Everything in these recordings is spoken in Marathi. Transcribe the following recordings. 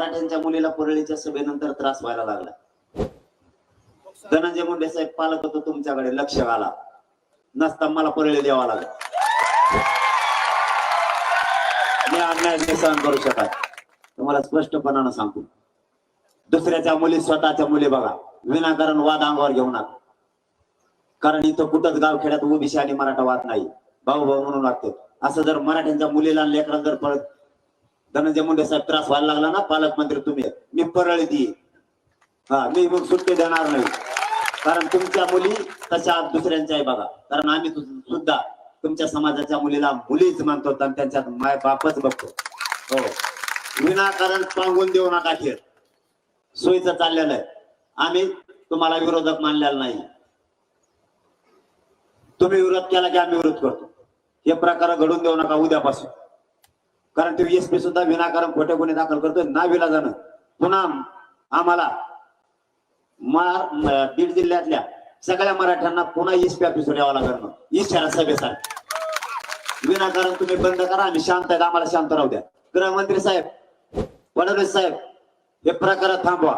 मराठ्यांच्या मुलीला परळीच्या सभेनंतर त्रास व्हायला लागला. धनंजय मुंडे साहेब पालक होतो तुमच्याकडे लक्ष घाला. नसता मला परळी द्यावा लागला. मी अन्याय सहन करू शकत. तुम्हाला स्पष्टपणानं सांगतो. दुसऱ्याच्या मुली स्वतःच्या मुली बघा. विनाकारण वाद अंगावर घेऊ नका. कारण इथं कुठंच गावखेड्यात ओबीसी आणि मराठा वाद नाही. भाऊ भाऊ म्हणून वागते असं जर मराठ्यांच्या मुलीला लेकरांना जर परत धनंजय मुंडे साहेब त्रास व्हायला लागला ना पालकमंत्री तुम्ही. मी परळी देईन हा मी मग सुट्टी देणार नाही. कारण तुमच्या मुली तशा दुसऱ्यांच्या आहे बघा. कारण आम्ही सुद्धा तुमच्या समाजाच्या मुलीला मुलीच मानतो आणि त्यांच्यात माय बापच बघतो. हो. विनाकारण सांगून देऊ नका खेळ. सोयीचं चाललेलं आहे. आम्ही तुम्हाला विरोधक मानलेला नाही. तुम्ही विरोध केला की आम्ही विरोध करतो. हे प्रकार घडून देऊ नका उद्यापासून. कारण ते एसपी सुद्धा विनाकारण खोटे गुन्हे दाखल करतोय ना विलाजानं पुन्हा आम्हाला बीड जिल्ह्यातल्या सगळ्या मराठ्यांना पुन्हा एसपी ऑफिसवर यावं लागणार इशारा सभेसाठी. विनाकारण तुम्ही बंद करा आम्ही शांत आहेत आम्हाला शांत राहू द्या. गृहमंत्री साहेब फडणवीस साहेब हे प्रकार थांबवा.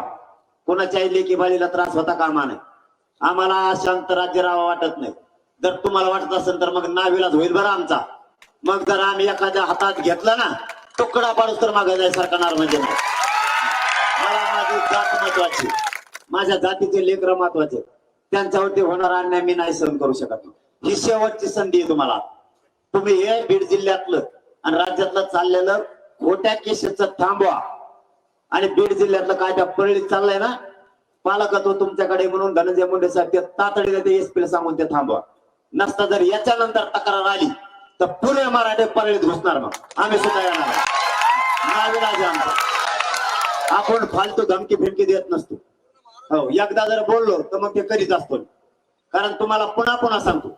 कोणाच्याही लेखी बाळीला त्रास होता कामा नये आम्हाला शांत राज्य राहावं वाटत नाही. जर तुम्हाला वाटत असेल तर मग नाविलाज होईल बरं आमचा. मग जर आम्ही एखाद्या हातात घेतला ना तुकडा पाडूस तर मागे जाय नार म्हणजे मला माझी जात महत्वाची. माझ्या जातीचे लेकर महत्त्वाचे. त्यांच्यावरती होणार अन्याय मी नाही सहन करू शकत. ही शेवटची संधी आहे तुम्हाला. तुम्ही हे बीड जिल्ह्यातलं आणि राज्यातलं चाललेलं खोट्या केसेसचं थांबवा. आणि बीड जिल्ह्यातलं काय त्या परळीत चाललंय ना पालकत्व तुमच्याकडे म्हणून धनंजय मुंडे साहेब ते तातडीने ते एसपीला सांगून ते थांबवा. नसता जर याच्यानंतर तक्रार आली तर पुणे मराठे परळीत घुसणार मग. आम्ही सुद्धा येणार नाविलाज आमचा. आपण फालतू धमकी फिरकी देत नसतो. हो एकदा जर बोललो तर मग ते करीत असतो कारण तुम्हाला पुन्हा पुन्हा सांगतो.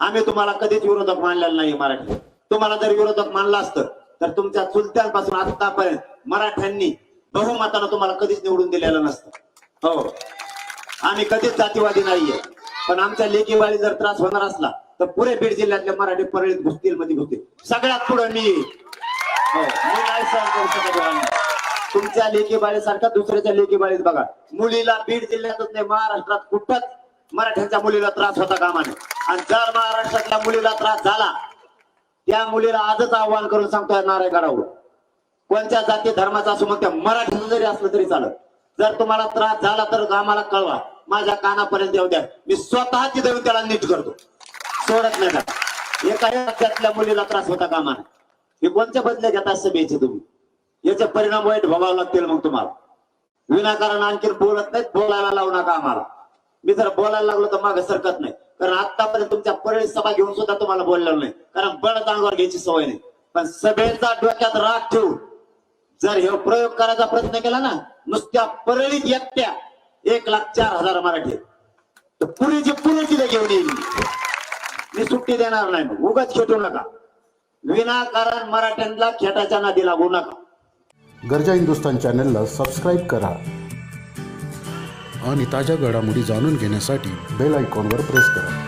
आम्ही तुम्हाला कधीच विरोधक मानलेला नाही मराठी तुम्हाला जर विरोधक मानला असतं तर तुमच्या चुलत्यांपासून आतापर्यंत मराठ्यांनी बहुमतानं तुम्हाला कधीच निवडून दिलेलं नसतं. हो. आम्ही कधीच जातीवादी नाहीये. पण आमच्या लेखीवाळी जर त्रास होणार असला तर पुरे बीड जिल्ह्यातल्या मराठी परळीत घुसतील मध्ये घुसतील सगळ्यात पुढे मी. हो, मी नाही सहन करू शकत तुमच्या लेखी सारखा दुसऱ्याच्या लेखीबाळीत बघा. मुलीला बीड जिल्ह्यातच नाही महाराष्ट्रात कुठंच मराठ्यांच्या मुलीला त्रास होता कामाने. आणि जर महाराष्ट्रातल्या मुलीला त्रास झाला त्या मुलीला आजच आव्हान करून सांगतोय नारायणगडावर कोणत्या जाती धर्माचा असू मग त्या मराठीचं जरी असलं तरी चालत. जर तुम्हाला त्रास झाला तर आम्हाला कळवा. माझ्या कानापर्यंत येऊ द्या. मी स्वतः तिथे त्याला नीट करतो. सोडत नाही का एका राज्यातल्या मुलीला त्रास होता कामा. हे कोणत्या बदले घेता सभेचे तुम्ही? याचे परिणाम वाईट भोगावे लागतील मग तुम्हाला. विनाकारण आणखी बोलत नाहीत बोलायला लावू नका आम्हाला. मी जर बोलायला लागलो तर मागे सरकत नाही. कारण आतापर्यंत तुमच्या परळी सभा घेऊन सुद्धा तुम्हाला बोललेलं नाही. कारण बळद अंगावर घ्यायची सवय नाही. पण सभेचा डोक्यात राग ठेवून जर हे प्रयोग करायचा प्रयत्न केला ना नुसत्या परळीत एकट्या एक लाख चार हजार मराठी आहेत. तर पुरेची पुणे ते घेऊन येईल. सुट्टी देणार नाही. मग उगाच खेटू नका. विनाकारण मराठ्यांना खेटाच्या नादी लागू नका. गरजा हिंदुस्तान चॅनलला सबस्क्राईब करा. आणि ताज्या घडामोडी जाणून घेण्यासाठी बेल आयकॉनवर प्रेस करा.